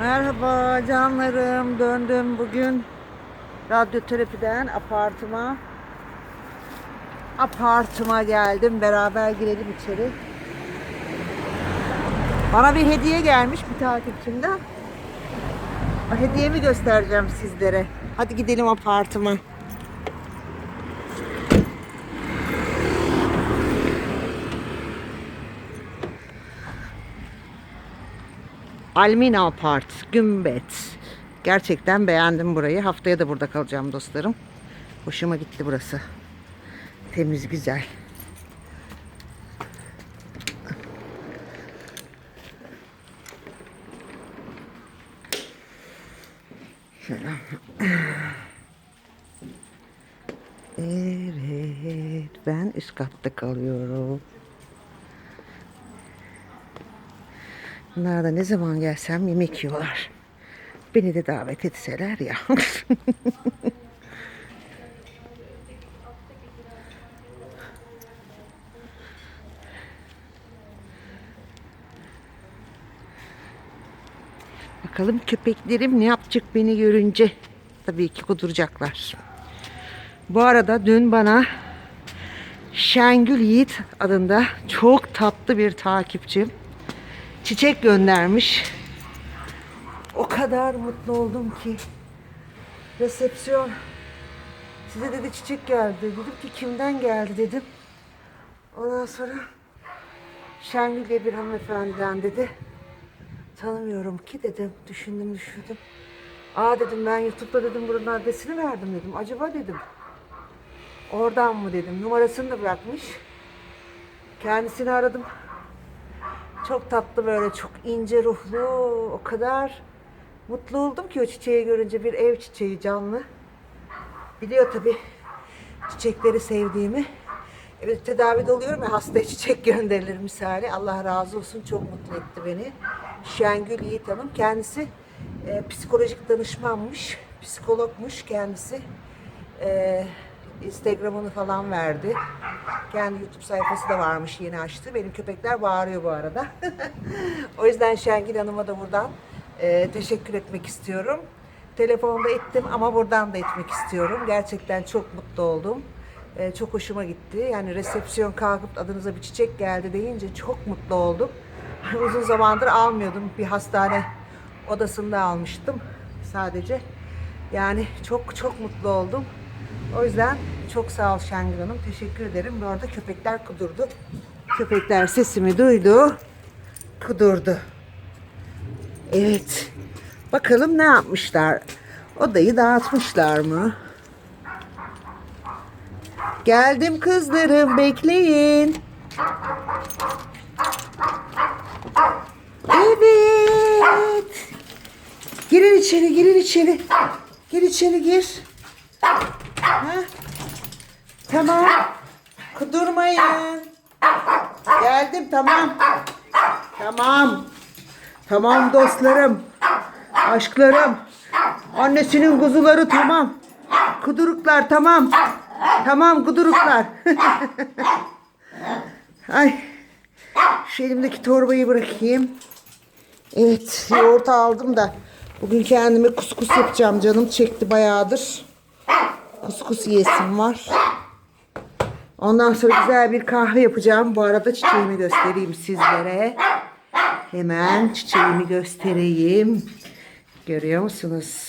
Merhaba canlarım. Döndüm bugün radyoterapiden apartıma. Apartıma geldim. Beraber girelim içeri. Bana bir hediye gelmiş bir takipçimden. Hediyemi göstereceğim sizlere. Hadi gidelim apartıma. Almina Apart, Gümbet. Gerçekten beğendim burayı. Haftaya da burada kalacağım dostlarım. Hoşuma gitti burası. Temiz, güzel. Şöyle. Evet, ben üst katta kalıyorum. Bunlar da ne zaman gelsem yemek yiyorlar. Beni de davet etseler ya. Bakalım köpeklerim ne yapacak beni görünce. Tabii ki kuduracaklar. Bu arada dün bana Şengül Yiğit adında çok tatlı bir takipçim çiçek göndermiş. O kadar mutlu oldum ki. Resepsiyon. Size dedi çiçek geldi. Dedim ki kimden geldi dedim. Ondan sonra Şengül diye bir hanımefendiden dedi. Tanımıyorum ki dedim. Düşündüm düşündüm. Aa dedim ben YouTube'da dedim buranın adresini verdim dedim. Acaba dedim. Oradan mı dedim. Numarasını da bırakmış. Kendisini aradım. Çok tatlı böyle çok ince ruhlu o kadar mutlu oldum ki o çiçeği görünce bir ev çiçeği canlı. Biliyor tabi çiçekleri sevdiğimi. Evet tedavide oluyorum ya hastaya çiçek gönderilir misali. Allah razı olsun çok mutlu etti beni. Şengül Yiğit Hanım kendisi e, psikolojik danışmanmış. Psikologmuş kendisi. E, Instagram'ını falan verdi. Kendi YouTube sayfası da varmış yeni açtı. Benim köpekler bağırıyor bu arada. o yüzden Şengül Hanım'a da buradan e, teşekkür etmek istiyorum. Telefonda ettim ama buradan da etmek istiyorum. Gerçekten çok mutlu oldum. E, çok hoşuma gitti. Yani resepsiyon kalkıp adınıza bir çiçek geldi deyince çok mutlu oldum. Uzun zamandır almıyordum. Bir hastane odasında almıştım sadece. Yani çok çok mutlu oldum. O yüzden çok sağ ol Şengül Hanım. Teşekkür ederim. Bu arada köpekler kudurdu. Köpekler sesimi duydu. Kudurdu. Evet. Bakalım ne yapmışlar. Odayı dağıtmışlar mı? Geldim kızlarım bekleyin. Evet. Girin içeri, girin içeri. Gir içeri gir. Ha? Tamam. Kudurmayın. Geldim tamam. Tamam. Tamam dostlarım. Aşklarım. Annesinin kuzuları tamam. Kuduruklar tamam. Tamam kuduruklar. Ay. Şu elimdeki torbayı bırakayım. Evet yoğurt aldım da bugün kendime kuskus yapacağım. Canım çekti bayağıdır. Kuskus yiyesim var. Ondan sonra güzel bir kahve yapacağım. Bu arada çiçeğimi göstereyim sizlere. Hemen çiçeğimi göstereyim. Görüyor musunuz?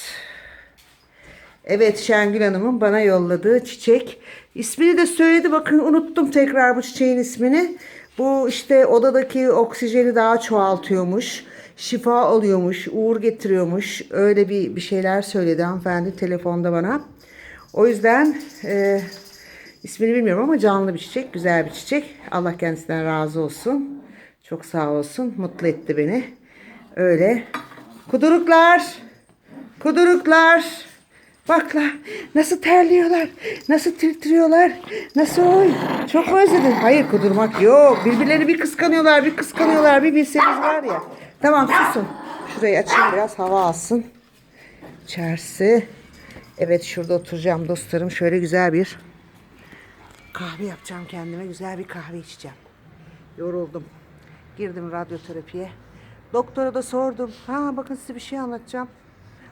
Evet Şengül Hanım'ın bana yolladığı çiçek. İsmini de söyledi. Bakın unuttum tekrar bu çiçeğin ismini. Bu işte odadaki oksijeni daha çoğaltıyormuş. Şifa oluyormuş. Uğur getiriyormuş. Öyle bir, bir şeyler söyledi hanımefendi telefonda bana. O yüzden e, ismini bilmiyorum ama canlı bir çiçek. Güzel bir çiçek. Allah kendisinden razı olsun. Çok sağ olsun. Mutlu etti beni. Öyle. Kuduruklar. Kuduruklar. Bakla nasıl terliyorlar, nasıl titriyorlar, nasıl oy. Çok mu özledin? Hayır kudurmak yok. Birbirlerini bir kıskanıyorlar, bir kıskanıyorlar, bir bilseniz var ya. Tamam susun. Şurayı açayım biraz hava alsın. İçerisi. Evet şurada oturacağım dostlarım. Şöyle güzel bir kahve yapacağım kendime. Güzel bir kahve içeceğim. Yoruldum. Girdim radyoterapiye. Doktora da sordum. Ha bakın size bir şey anlatacağım.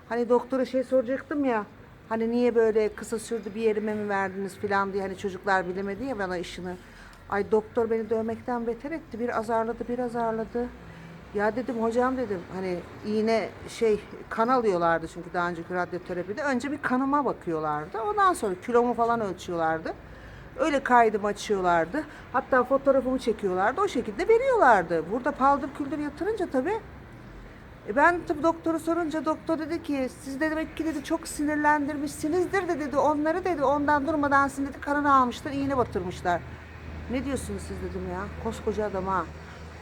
Hani doktora şey soracaktım ya. Hani niye böyle kısa sürdü bir yerime mi verdiniz falan diye hani çocuklar bilemedi ya bana işini. Ay doktor beni dövmekten beter etti. Bir azarladı, bir azarladı. Ya dedim hocam dedim hani iğne şey kan alıyorlardı çünkü daha önceki radyoterapide. Önce bir kanıma bakıyorlardı. Ondan sonra kilomu falan ölçüyorlardı. Öyle kaydım açıyorlardı. Hatta fotoğrafımı çekiyorlardı. O şekilde veriyorlardı. Burada paldır küldür yatırınca tabii e ben tabii doktoru sorunca doktor dedi ki siz de demek ki dedi çok sinirlendirmişsinizdir de dedi onları dedi ondan durmadan sizin dedi kanını almışlar iğne batırmışlar. Ne diyorsunuz siz dedim ya koskoca adam ha.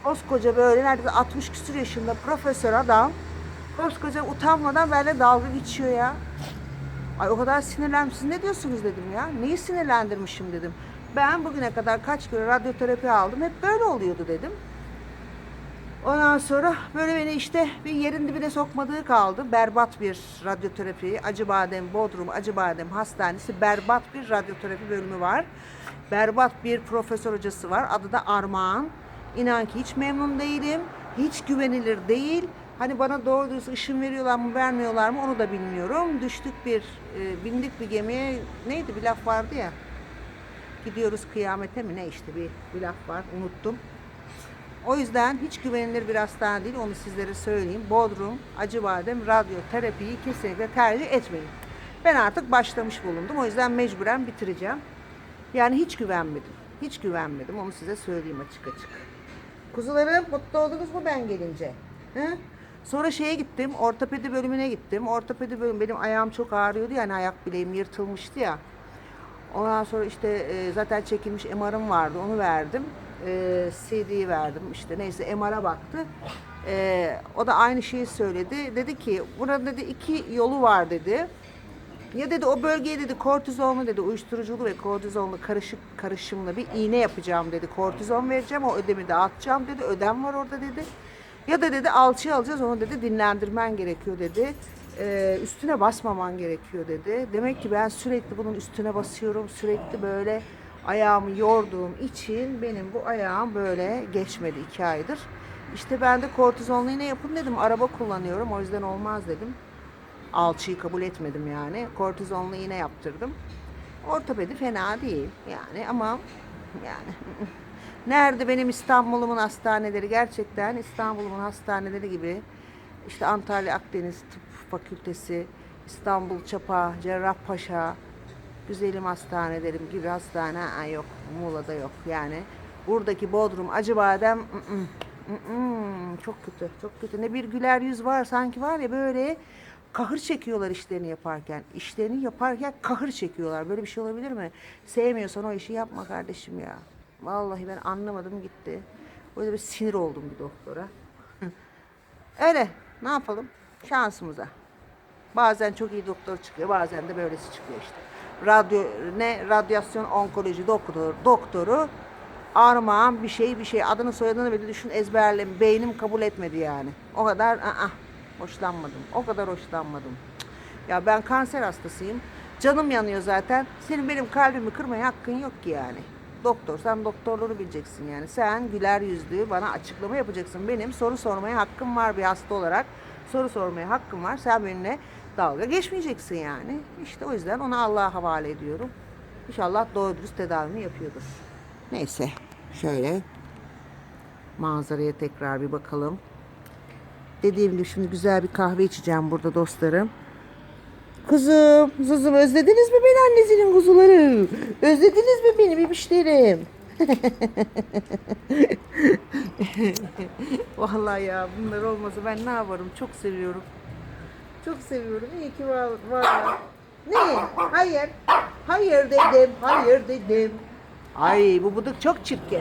Koskoca böyle neredeyse 60 küsur yaşında profesör adam koskoca utanmadan benimle dalga geçiyor ya. Ay o kadar sinirlenmişsiniz ne diyorsunuz dedim ya. Neyi sinirlendirmişim dedim. Ben bugüne kadar kaç kere radyoterapi aldım hep böyle oluyordu dedim. Ondan sonra böyle beni işte bir yerin dibine sokmadığı kaldı. Berbat bir radyoterapi. Acıbadem Bodrum Acıbadem Hastanesi berbat bir radyoterapi bölümü var. Berbat bir profesör hocası var. Adı da Armağan. İnan ki hiç memnun değilim. Hiç güvenilir değil. Hani bana doğru dürüst ışın veriyorlar mı vermiyorlar mı onu da bilmiyorum. Düştük bir, e, bindik bir gemiye. Neydi bir laf vardı ya. Gidiyoruz kıyamete mi ne işte bir, bir laf var unuttum. O yüzden hiç güvenilir bir hastane değil. Onu sizlere söyleyeyim. Bodrum, Acıbadem, radyoterapiyi kesinlikle tercih etmeyin. Ben artık başlamış bulundum. O yüzden mecburen bitireceğim. Yani hiç güvenmedim. Hiç güvenmedim. Onu size söyleyeyim açık açık. Kuzularım mutlu oldunuz mu ben gelince? Hı? Sonra şeye gittim. Ortopedi bölümüne gittim. Ortopedi bölüm benim ayağım çok ağrıyordu yani ayak bileğim yırtılmıştı ya. Ondan sonra işte e, zaten çekilmiş MR'ım vardı onu verdim. E, CD verdim işte neyse MR'a baktı. E, o da aynı şeyi söyledi. Dedi ki burada dedi iki yolu var dedi. Ya dedi o bölgeye dedi kortizonlu dedi uyuşturuculu ve kortizonlu karışık karışımlı bir iğne yapacağım dedi. Kortizon vereceğim o ödemi de atacağım dedi. Ödem var orada dedi. Ya da dedi alçıya alacağız onu dedi dinlendirmen gerekiyor dedi. Ee, üstüne basmaman gerekiyor dedi. Demek ki ben sürekli bunun üstüne basıyorum. Sürekli böyle ayağımı yorduğum için benim bu ayağım böyle geçmedi iki aydır. İşte ben de kortizonlu iğne yapın dedim. Araba kullanıyorum o yüzden olmaz dedim. Alçıyı kabul etmedim yani. Kortizonlu iğne yaptırdım. Ortopedi fena değil yani ama yani nerede benim İstanbul'umun hastaneleri gerçekten İstanbul'umun hastaneleri gibi işte Antalya Akdeniz Tıp Fakültesi, İstanbul Çapa, Cerrahpaşa, güzelim hastanelerim gibi hastane aa, yok. Muğla'da yok yani. Buradaki Bodrum, Acıbadem ı -ı, ı -ı, çok kötü, çok kötü. Ne bir güler yüz var sanki var ya böyle kahır çekiyorlar işlerini yaparken. İşlerini yaparken kahır çekiyorlar. Böyle bir şey olabilir mi? Sevmiyorsan o işi yapma kardeşim ya. Vallahi ben anlamadım gitti. O yüzden bir sinir oldum bir doktora. Öyle. Ne yapalım? Şansımıza. Bazen çok iyi doktor çıkıyor, bazen de böylesi çıkıyor işte. Radyo ne radyasyon onkoloji doktor doktoru Armağan bir şey bir şey adını soyadını bile düşün ezberlem beynim kabul etmedi yani. O kadar aa, hoşlanmadım. O kadar hoşlanmadım. Ya ben kanser hastasıyım. Canım yanıyor zaten. Senin benim kalbimi kırmaya hakkın yok ki yani. Doktor sen doktorları bileceksin yani. Sen güler yüzlü bana açıklama yapacaksın. Benim soru sormaya hakkım var bir hasta olarak. Soru sormaya hakkım var. Sen benimle dalga geçmeyeceksin yani. İşte o yüzden onu Allah'a havale ediyorum. İnşallah doğru dürüst tedavimi yapıyordur. Neyse şöyle manzaraya tekrar bir bakalım. Dediğim gibi şimdi güzel bir kahve içeceğim burada dostlarım. Kuzum, Zuzum özlediniz mi beni annesinin kuzuları? Özlediniz mi beni bebişlerim? Vallahi ya bunlar olmasa ben ne yaparım? Çok seviyorum. Çok seviyorum. İyi ki var, varlar. Ne? Hayır. Hayır dedim. Hayır dedim. Ay bu buduk çok çirkin.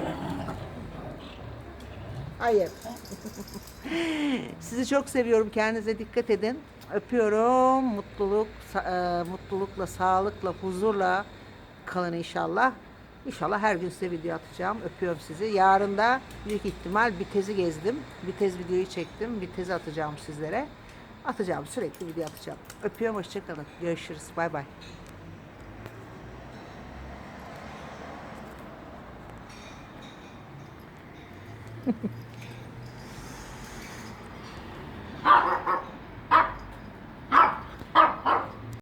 Hayır. Sizi çok seviyorum. Kendinize dikkat edin. Öpüyorum. Mutluluk, e, mutlulukla, sağlıkla, huzurla kalın inşallah. İnşallah her gün size video atacağım. Öpüyorum sizi. Yarın da büyük ihtimal bir tezi gezdim. Bir tez videoyu çektim. Bir tezi atacağım sizlere. Atacağım. Sürekli video atacağım. Öpüyorum. Hoşçakalın. Görüşürüz. Bay bay.